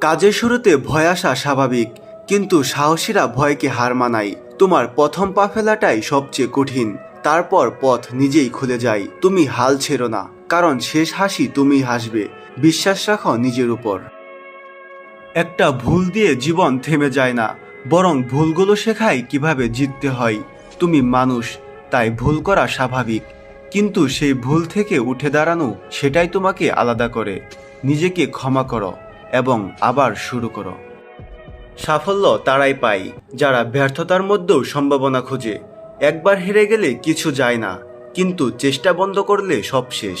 কাজের শুরুতে ভয় আসা স্বাভাবিক, কিন্তু সাহসীরা ভয়কে হার মানায়। তোমার প্রথম পা ফেলাটাই সবচেয়ে কঠিন, তারপর পথ নিজেই খুলে যায়। তুমি হাল ছেড়ো না, কারণ শেষ হাসি তুমি হাসবে। বিশ্বাস রাখো নিজের উপর। একটা ভুল দিয়ে জীবন থেমে যায় না, বরং ভুলগুলো শেখায় কীভাবে জিততে হয়। তুমি মানুষ, তাই ভুল করা স্বাভাবিক, কিন্তু সেই ভুল থেকে উঠে দাঁড়ানো সেটাই তোমাকে আলাদা করে। নিজেকে ক্ষমা করো। এবং আবার শুরু করো। সাফল্য তারাই পায়, যারা ব্যর্থতার মধ্যেও সম্ভাবনা খোঁজে। একবার হেরে গেলে কিছু যায় না, কিন্তু চেষ্টা বন্ধ করলে সব শেষ।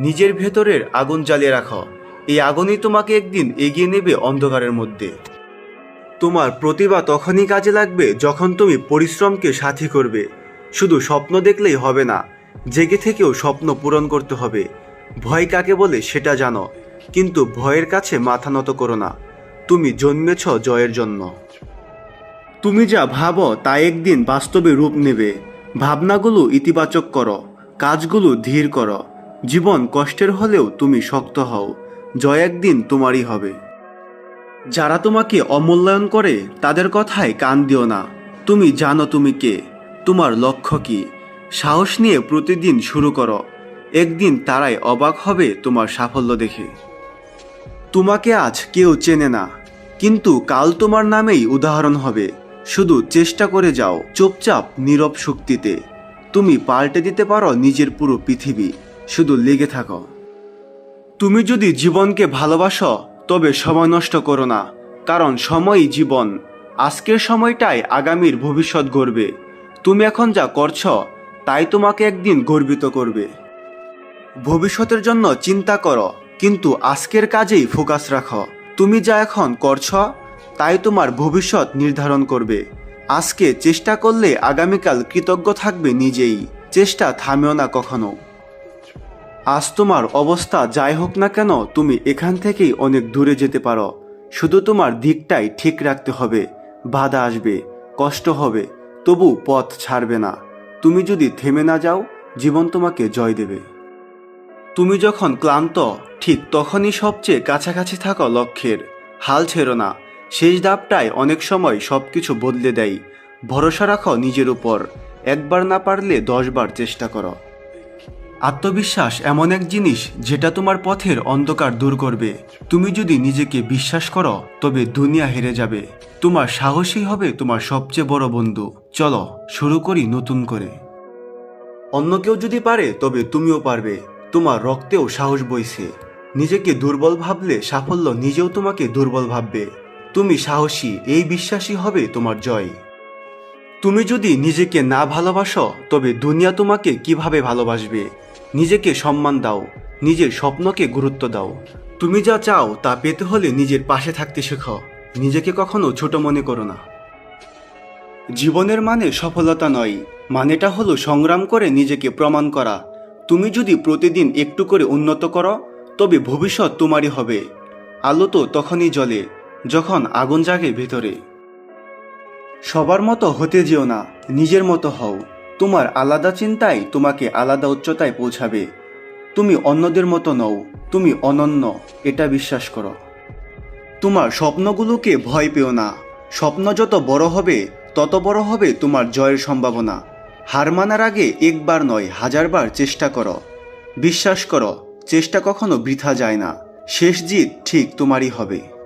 নিজের ভেতরের আগুন জ্বালিয়ে রাখো, এই আগুনই তোমাকে একদিন এগিয়ে নেবে অন্ধকারের মধ্যে। তোমার প্রতিভা তখনই কাজে লাগবে যখন তুমি পরিশ্রমকে সাথী করবে। শুধু স্বপ্ন দেখলেই হবে না, জেগে থেকেও স্বপ্ন পূরণ করতে হবে। ভয় কাকে বলে সেটা জানো কিন্তু ভয়ের কাছে মাথা নত করো না। তুমি জন্মেছ জয়ের জন্য। তুমি যা ভাবো তা একদিন বাস্তবে রূপ নেবে। ভাবনাগুলো ইতিবাচক করো, কাজগুলো ধীর করো। জীবন কষ্টের হলেও তুমি শক্ত হও, জয় একদিন তোমারই হবে। যারা তোমাকে অমূল্যায়ন করে, তাদের কথায় কান দিও না। তুমি জানো তুমি কে, তোমার লক্ষ্য কি। সাহস নিয়ে প্রতিদিন শুরু করো। একদিন তারাই অবাক হবে তোমার সাফল্য দেখে। তোমাকে আজ কেউ চেনে না। কিন্তু কাল তোমার নামেই উদাহরণ হবে। শুধু চেষ্টা করে যাও চুপচাপ, নীরব শক্তিতে। তুমি পাল্টে দিতে পারো নিজের পুরো পৃথিবী। শুধু লেগে থাকো। তুমি যদি জীবনকে ভালোবাসো, তবে সময় নষ্ট করো না। কারণ সময়ই জীবন। আজকের সময়টাই আগামীর ভবিষ্যৎ গড়বে। তুমি এখন যা করছ, তাই তোমাকে একদিন গর্বিত করবে। ভবিষ্যতের জন্য চিন্তা করো। কিন্তু আজকের কাজেই ফোকাস রাখো। তুমি যা এখন করছ, তাই তোমার ভবিষ্যৎ নির্ধারণ করবে। আজকে চেষ্টা করলে আগামীকাল কৃতজ্ঞ থাকবে নিজেই। চেষ্টা থামেও না কখনো। আজ তোমার অবস্থা যাই হোক না কেন, তুমি এখান থেকেই অনেক দূরে যেতে পারো। শুধু তোমার দিকটাই ঠিক রাখতে হবে। বাধা আসবে, কষ্ট হবে, তবু পথ ছাড়বে না। তুমি যদি থেমে না যাও, জীবন তোমাকে জয় দেবে। তুমি যখন ক্লান্ত ঠিক তখনই সবচেয়ে কাছাকাছি থাকা লক্ষ্যের হাল ছেড়ো না। শেষ ধাপটায় অনেক সময় সব কিছু বদলে দেয়। ভরসা রাখো নিজের উপর। একবার না পারলে দশবার চেষ্টা করো। আত্মবিশ্বাস এমন এক জিনিস যেটা তোমার পথের অন্ধকার দূর করবে। তুমি যদি নিজেকে বিশ্বাস করো, তবে দুনিয়া হেরে যাবে। তোমার সাহসী হবে তোমার সবচেয়ে বড় বন্ধু। চলো, শুরু করি নতুন করে। অন্য কেউ যদি পারে, তবে তুমিও পারবে। তোমার রক্তেও সাহস বইছে। নিজেকে দুর্বল ভাবলে সাফল্য নিজেও তোমাকে দুর্বল ভাববে। তুমি সাহসী, এই বিশ্বাসী হবে তোমার জয়। তুমি যদি নিজেকে না ভালোবাসো, তবে দুনিয়া তোমাকে কীভাবে ভালোবাসবে? নিজেকে সম্মান দাও, নিজের স্বপ্নকে গুরুত্ব দাও। তুমি যা চাও তা পেতে হলে নিজের পাশে থাকতে শেখো। নিজেকে কখনো ছোট মনে করো না। জীবনের মানে সফলতা নয়, মানেটা হলো সংগ্রাম করে নিজেকে প্রমাণ করা। তুমি যদি প্রতিদিন একটু করে উন্নত করো তবে ভবিষ্যৎ তোমারই হবে। আলো তো তখনই জ্বলে, যখন আগুন জাগে ভেতরে। সবার মতো হতে যেও না, নিজের মতো হও। তোমার আলাদা চিন্তাই তোমাকে আলাদা উচ্চতায় পৌঁছাবে। তুমি অন্যদের মতো নও, তুমি অনন্য, এটা বিশ্বাস করো। তোমার স্বপ্নগুলোকে ভয় পেও না। স্বপ্ন যত বড় হবে, তত বড় হবে তোমার জয়ের সম্ভাবনা। হার মানার আগে একবার নয়, হাজারবার চেষ্টা করো। বিশ্বাস করো চেষ্টা কখনো বৃথা যায় না। শেষ জিত ঠিক তোমারই হবে।